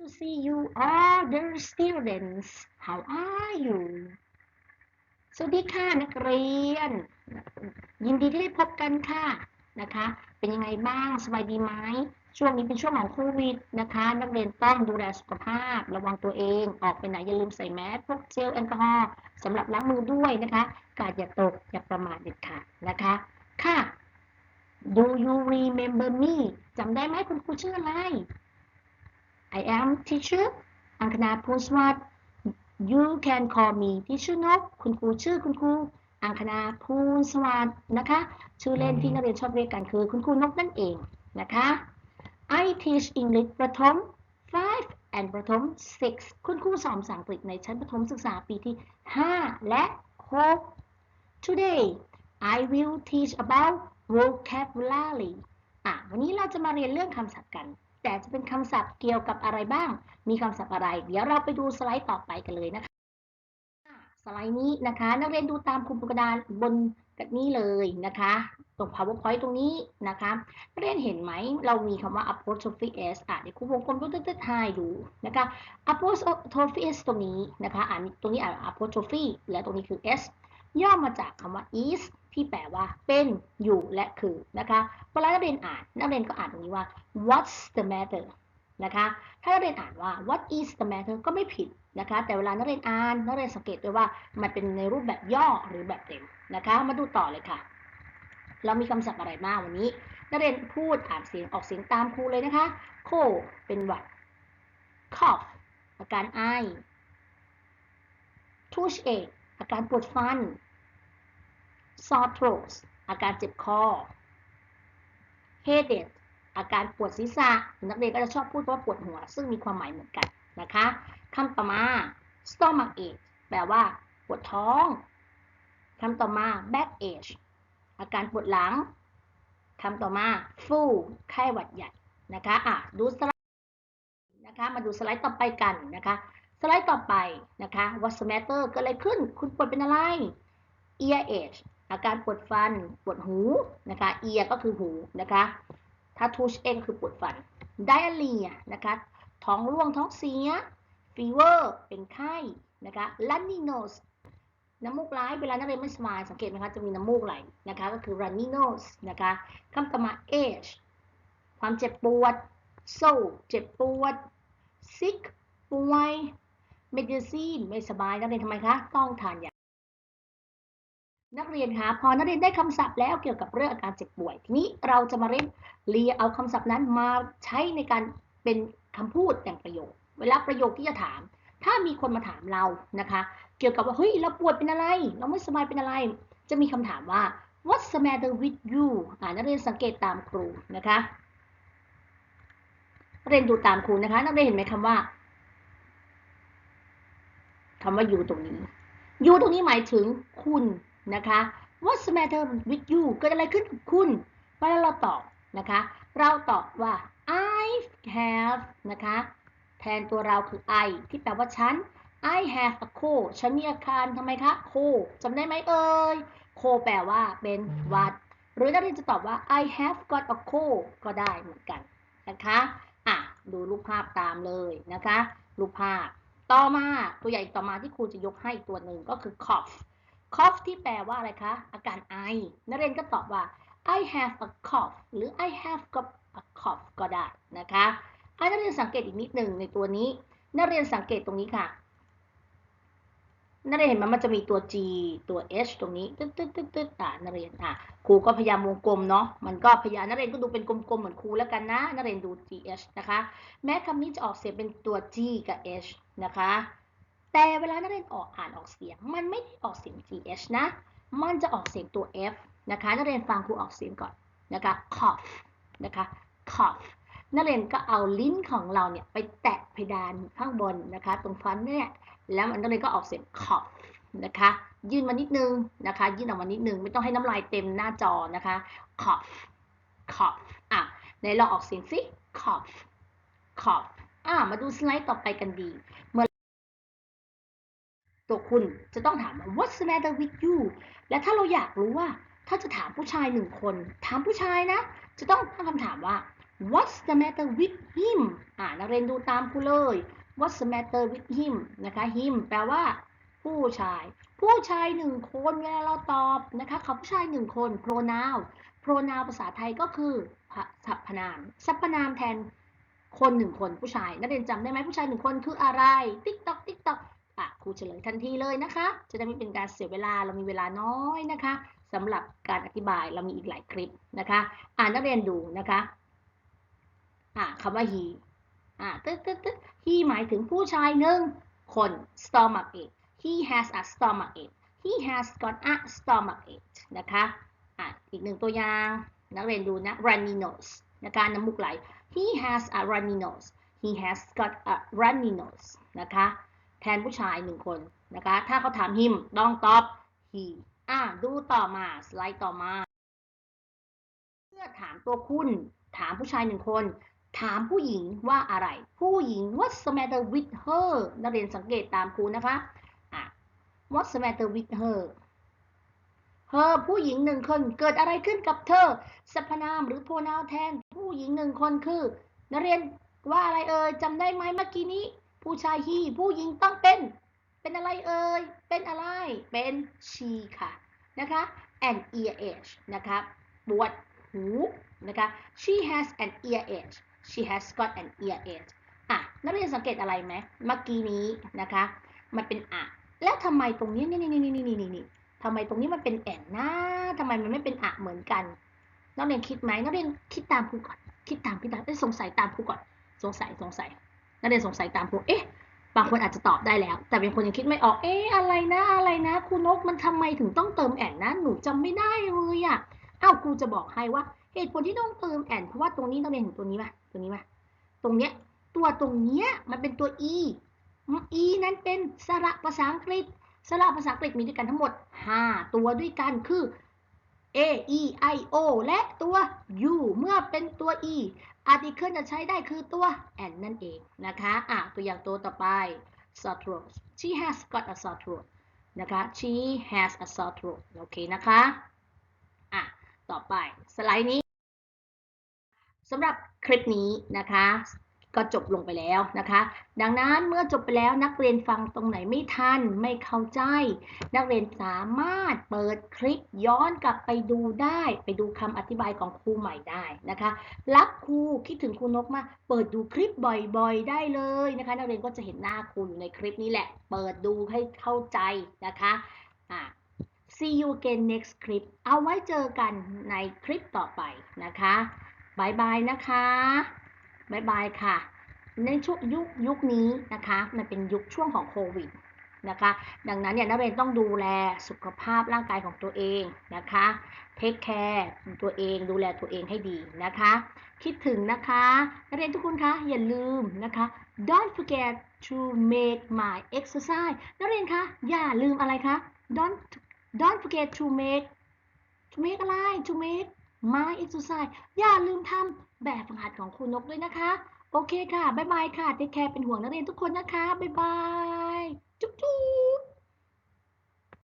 to see you all the students how are you สวัสดีค่ะนักเรียน ยินดีที่ได้พบกันค่ะนะคะ เป็นยังไงบ้างสบายดีไหมช่วงนี้เป็นช่วงของโควิดนะคะ นักเรียนต้องดูแลสุขภาพ ระวังตัวเอง ออกไปไหนอย่าลืมใส่แมสพกเจลแอลกอฮอล์สำหรับล้างมือด้วยนะคะกาดอย่าตกอย่าประมาทเด็ดขาดนะคะ ค่ะ Do you remember me จำได้ไหมคุณครูชื่ออะไร I am teacher อังคณาภูสวัสดิ์ You can call me teacher นกคุณครูชื่อคุณครูอังคณาภูสวัสดิ์นะคะ ชื่อเล่นที่นักเรียนชอบเรียกกันคือคุณครูนกนั่นเองนะคะ I teach English ประถม 5 and ประถม 6 คุณครูสอนภาษาอังกฤษในชั้นประถมศึกษาปีที่ 5 และ 6 Today I will teach about vocabulary อะวันนี้เราจะมาเรียนเรื่องคำศัพท์กัน แต่จะเป็นคำศัพท์เกี่ยวกับอะไรบ้าง มีคำศัพท์อะไร เดี๋ยวเราไปดูสไลด์ต่อไปกันเลยนะคะ สไลด์นี้นะคะ นักเรียนดูตามคุมกระดานบนกับนี้เลยนะคะ ตรง powerpoint ตรงนี้นะคะนักเรียนเห็นไหม เรามีคำว่า apostrophe s อะเดี๋ยวครูวงกลมตัวตึ๊ดๆให้ดูนะคะ apostrophe s ตรงนี้นะคะ อ่านตรงนี้อ่าน apostrophe และตรงนี้คือ s ย่อมาจากคำว่า is ที่แปลว่าเป็นอยู่และคือนะคะเวลานักเรียนอ่านนักเรียนก็อ่านตรงนี้ว่า what's the matter นะคะ ถ้านักเรียนอ่านว่า what is the matter ก็ไม่ผิดนะคะ แต่เวลานักเรียนอ่านนักเรียนสังเกตด้วยว่ามันเป็นในรูปแบบย่อหรือแบบเต็มนะคะ มาดูต่อเลยค่ะ เรามีคำศัพท์อะไรบ้างวันนี้ นักเรียนพูดอ่านเสียงออกเสียงตามครูเลยนะคะ โคเป็นหวัด cough อาการไอ toothache อาการปวดฟัน sore throat อาการเจ็บคอ headache อาการปวดศีรษะนักเรียนก็จะชอบพูดว่าปวดหัว ซึ่งมีความหมายเหมือนกันนะคะคำต่อมา stomach ache แปลว่า ปวดท้องคำต่อมา back ache อาการปวดหลังคำต่อมา flu ไข้หวัดใหญ่นะคะอะดูสไลด์นะคะ มาดูสไลด์ต่อไปกันนะคะ สไลด์ต่อไปนะคะ what's the matter เกิดอะไรขึ้น คุณปวดเป็นอะไร ear ache อาการปวดฟัน ปวดหูนะคะ ear ก็คือหูนะคะถ้า tooth ache คือปวดฟัน diarrhea นะคะท้องร่วงท้องเสีย fever เป็นไข้นะคะ runny nose น้ำมูกไหลเวลานักเรียนไม่สบายสังเกตไหมคะจะมีน้ำมูกไหลนะคะก็คือ runny nose นะคะคำต่อมา age ความเจ็บปวด so เจ็บปวด sick ป่วย medicine ไม่สบายนักเรียนทำไมคะ ต้องทานยา นักเรียนคะพอนักเรียนได้คำศัพท์แล้วเกี่ยวกับเรื่องอาการเจ็บป่วย ทีนี้เราจะมาเรียนเรียเอาคำศัพท์นั้นมาใช้ในการเป็นคำพูดแต่งประโยค เวลาประโยคที่จะถาม ถ้ามีคนมาถามเรานะคะ เกี่ยวกับว่าเฮ้ยเราปวดเป็นอะไร เราไม่สบายเป็นอะไร จะมีคำถามว่า what's the matter with you อ่านักเรียนสังเกตตามครูนะคะเรียนดูตามครูนะคะ นักเรียนเห็นไหมคำว่าคำว่า you ตรงนี้ you ตรงนี้หมายถึงคุณ นะคะ what's the matter with you เกิดอะไรขึ้นกับคุณเวลาเราตอบนะคะ เราตอบว่า I have นะคะ แทนตัวเราคือ I ที่แปลว่าฉัน I have a cold ฉันมีอาการทำไมคะ cold จำได้ไหมเอ่ย cold แปลว่าเป็นหวัด หรือนักเรียนจะตอบว่า I have got a cold ก็ได้เหมือนกันนะคะอะดูรูปภาพตามเลยนะคะ รูปภาพ ต่อมาตัวอย่ต่อมาที่ครูจะยกให้อีกตัวหนึ่งก็คือ cough cough ที่แปลว่าอะไรคะ อาการไอ นักเรียนก็ตอบว่า I have a cough หรือ I have got a cough ก็ได้นะคะให้นักเรียนสังเกตอีกนิดหนึ่งในตัวนี้ นักเรียนสังเกตตรงนี้ค่ะ นักเรียนเห็นมันมันจะมีตัว G ตัว H ตรงนี้ ตึ๊ดตึ๊ดตึ๊ดตึ๊ดอ่านักเรียนอะครูก็พยายามวงกลมเนาะ มันก็พยายามนักเรียนก็ดูเป็นกลมๆเหมือนครูแล้วกันนะ นักเรียนดู G H นะคะ แม้คำนี้จะออกเสียงเป็นตัว G กับ H นะคะ แต่เวลานักเรียนออกอ่านออกเสียง มันไม่ได้ออกเสียง GH นะ มันจะออกเสียงตัว F นะคะนักเรียนฟังครูออกเสียงก่อนนะคะ cough นะคะ cough นักเรียนก็เอาลิ้นของเราเนี่ยไปแตะเพดานข้างบนนะคะ ตรงฟันเนี่ยแล้วนักเรียนก็ออกเสียง cough นะคะ ยื่นมานิดนึงนะคะ ยื่นออกมานิดนึง ไม่ต้องให้น้ำลายเต็มหน้าจอนะคะ cough cough อะไหนลองออกเสียงสิ cough cough อะมาดูสไลด์ต่อไปกันดีเมื่อ ตัวคุณจะต้องถามว่า what's the matter with you และถ้าเราอยากรู้ว่า ถ้าจะถามผู้ชายหนึ่งคน ถามผู้ชายนะ จะต้องตั้งคำถามว่า What's the matter with him อ่านักเรียนดูตามครูเลย What's the matter with him นะคะ him แปลว่า ผู้ชาย ผู้ชายหนึ่งคนเวลาเราตอบนะคะเขาผู้ชายหนึ่งคน pronoun pronoun ภาษาไทยก็คือสรรพนาม สรรพนามแทนคนหนึ่งคนผู้ชาย นักเรียนจำได้ไหมผู้ชายหนึ่งคนคืออะไร ติ๊กตอกติ๊กตอก อะครูเฉลยทันทีเลยนะคะ จะได้ไม่เป็นการเสียเวลาเรามีเวลาน้อยนะคะสำหรับการอธิบายเรามีอีกหลายคลิปนะคะ อ่านนักเรียนดูนะคะอะคำว่า he อะตึ๊ดตึ๊ดตึ๊ด he หมายถึงผู้ชายหนึ่งคน stomach ache he has a stomach ache he has got a stomach ache นะคะอะอีกหนึ่งตัวอย่าง นักเรียนดูนะ runny nose นะคะน้ำมูกไหล he has a runny nose he has got a runny nose นะคะ แทนผู้ชายหนึ่งคนนะคะ ถ้าเขาถาม him ต้องตอบ he อะดูต่อมาสไลด์ต่อมาเพื่อถามตัวคุณ ถามผู้ชายหนึ่งคน ถามผู้หญิงว่าอะไร ผู้หญิง what's the matter with her นักเรียนสังเกตตามครูนะคะอะ what's the matter with her her ผู้หญิงหนึ่งคนเกิดอะไรขึ้นกับเธอสรรพนามหรือโพนาวแทน ผู้หญิงหนึ่งคนคือ นักเรียนว่าอะไรเอ่ยจำได้ไหมเมื่อกี้นี้ ผู้ชาย he ผู้หญิงต้องเป็น เป็นอะไรเอ่ย เป็นอะไร เป็น she ค่ะ นะคะ an earache นะคะ ปวดหูนะคะ she has an earache she has got an earache อะ นักเรียนสังเกตอะไรไหม เมื่อกี้นี้นะคะ มันเป็นอะ แล้วทำไมตรงนี้นี่นี่นี่นี่นี่นี่ทำไมตรงนี้มันเป็นแอนนะทำไมมันไม่เป็นอะเหมือนกัน นักเรียนคิดไหมนักเรียนคิดตามครูก่อน คิดตามคิดตามสงสัยตามครูก่อน สงสัยสงสัย นักเรียนสงสัยตามครูเอ๊ะบางคนอาจจะตอบได้แล้ว แต่บางคนยังคิดไม่ออก เอ๊ะอะไรนะอะไรนะครูนกมันทำไมถึงต้องเติมแอนนะหนูจำไม่ได้เลยอะอ้าวครูจะบอกให้ว่าเหตุผลที่ต้องเติมแอนเพราะว่าตรงนี้นักเรียนเห็นตัวนี้ไหมตัวนี้ไหมตรงเนี้ยตัวตรงเนี้ยมันเป็นตัว e e นั้นเป็นสระภาษาอังกฤษสระภาษาอังกฤษมีด้วยกันทั้งหมด 5 ตัวด้วยกันคือ a e i o และตัว u เมื่อเป็นตัว e article จะใช้ได้คือตัว and นั่นเองนะคะอะตัวอย่างตัวต่อไป sore throat she has got a sore throat นะคะ she has a sore throat โอเคนะคะอะต่อไปสไลด์นี้สำหรับคลิปนี้นะคะ ก็จบลงไปแล้วนะคะ ดังนั้นเมื่อจบไปแล้วนักเรียนฟังตรงไหนไม่ทัน ไม่เข้าใจ นักเรียนสามารถเปิดคลิปย้อนกลับไปดูได้ ไปดูคำอธิบายของครูใหม่ได้นะคะรักครูคิดถึงครูนกมากเปิดดูคลิปบ่อยๆ ได้เลยนะคะ นักเรียนก็จะเห็นหน้าครูอยู่ในคลิปนี้แหละ เปิดดูให้เข้าใจนะคะอ่า see you again next clip เอาไว้เจอกันในคลิปต่อไปนะคะบายบายนะคะ บายบายค่ะ ในช่วงยุคยุคนี้นะคะ มันเป็นยุคช่วงของโควิดนะคะ ดังนั้นเนี่ยนักเรียนต้องดูแลสุขภาพร่างกายของตัวเองนะคะ เทคแคร์ตัวเองดูแลตัวเองให้ดีนะคะ คิดถึงนะคะ นักเรียนทุกคนคะอย่าลืมนะคะ don't forget to make my exercise นักเรียนคะอย่าลืมอะไรคะ don't don't forget to make to make อะไร to make my exercise อย่าลืมทำ แบบฝึกหัดของครูนกด้วยนะคะ โอเคค่ะ บ๊ายบายค่ะเทคแคร์เป็นห่วงนักเรียนทุกคนนะคะ บ๊ายบาย จุ๊บจุ๊บ